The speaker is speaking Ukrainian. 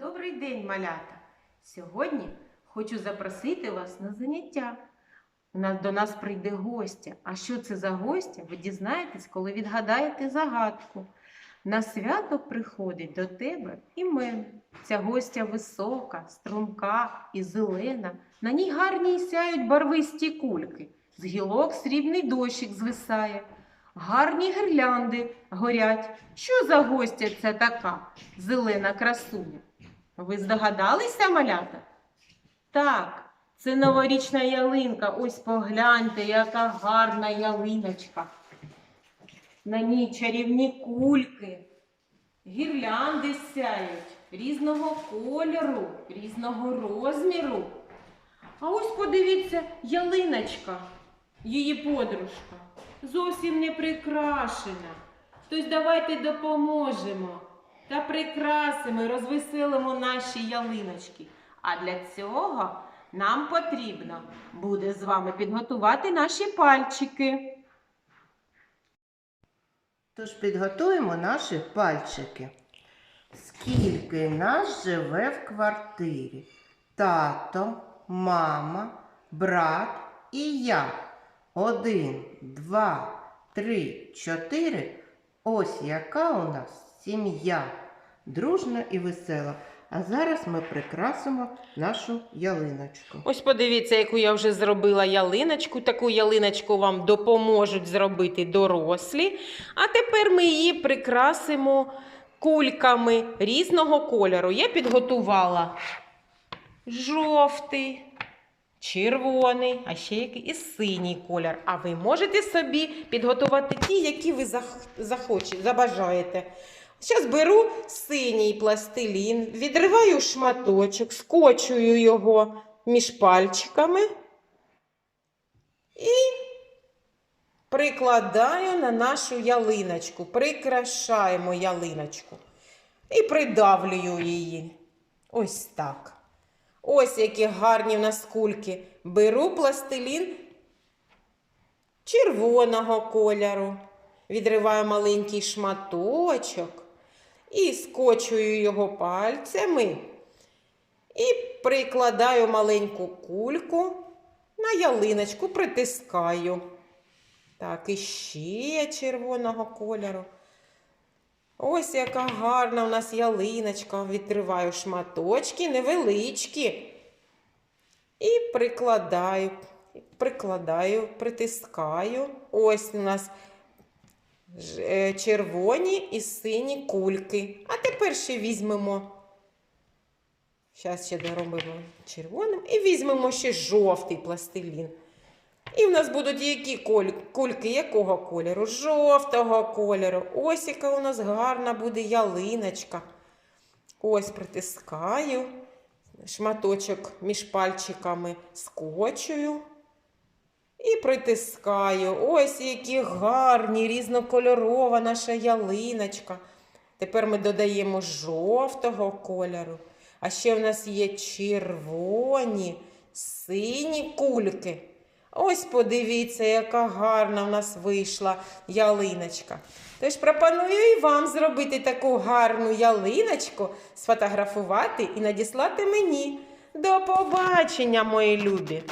Добрий день, малята! Сьогодні хочу запросити вас на заняття. До нас прийде гостя. А що це за гостя? Ви дізнаєтесь, коли відгадаєте загадку. На свято приходить до тебе імен. Ця гостя висока, струмка і зелена. На ній гарні сяють барвисті кульки. З гілок срібний дощик звисає. Гарні гірлянди горять. Що за гостя ця така? Зелена красуня. Ви здогадалися, малята? Так, це новорічна ялинка. Ось погляньте, яка гарна ялиночка. На ній чарівні кульки, гірлянди сяють різного кольору, різного розміру. А ось подивіться, ялиночка, її подружка, зовсім не прикрашена. Тож давайте допоможемо та прикрасимо і розвеселимо наші ялиночки. А для цього нам потрібно буде з вами підготувати наші пальчики. Тож підготуємо наші пальчики. Скільки нас живе в квартирі? Тато, мама, брат і я. Один, два, три, чотири. Ось яка у нас сім'я. Дружна і весела. А зараз ми прикрасимо нашу ялиночку. Ось подивіться, яку я вже зробила ялиночку. Таку ялиночку вам допоможуть зробити дорослі. А тепер ми її прикрасимо кульками різного кольору. Я підготувала жовтий, червоний, а ще який і синій колір. А ви можете собі підготувати ті, які ви захочете, забажаєте. Зараз беру синій пластилін, відриваю шматочок, скочую його між пальчиками і прикладаю на нашу ялиночку, прикрашаємо ялиночку і придавлюю її. Ось так. Ось які гарні в нас кульки. Беру пластилін червоного кольору, відриваю маленький шматочок і скочую його пальцями і прикладаю маленьку кульку на ялиночку, притискаю. Так, і ще червоного кольору. Ось яка гарна у нас ялиночка. Відриваю шматочки невеличкі. І прикладаю, прикладаю, притискаю. Ось у нас червоні і сині кульки. А тепер ще візьмемо. Зараз ще доробимо червоним і візьмемо ще жовтий пластилін. І в нас будуть які кульки якого кольору? Жовтого кольору. Ось яка у нас гарна буде ялиночка. Ось притискаю. Шматочок між пальчиками скочую. І притискаю. Ось які гарні, різнокольорова наша ялиночка. Тепер ми додаємо жовтого кольору. А ще в нас є червоні, сині кульки. Ось подивіться, яка гарна в нас вийшла ялиночка. Тож пропоную і вам зробити таку гарну ялиночку, сфотографувати і надіслати мені. До побачення, мої любі!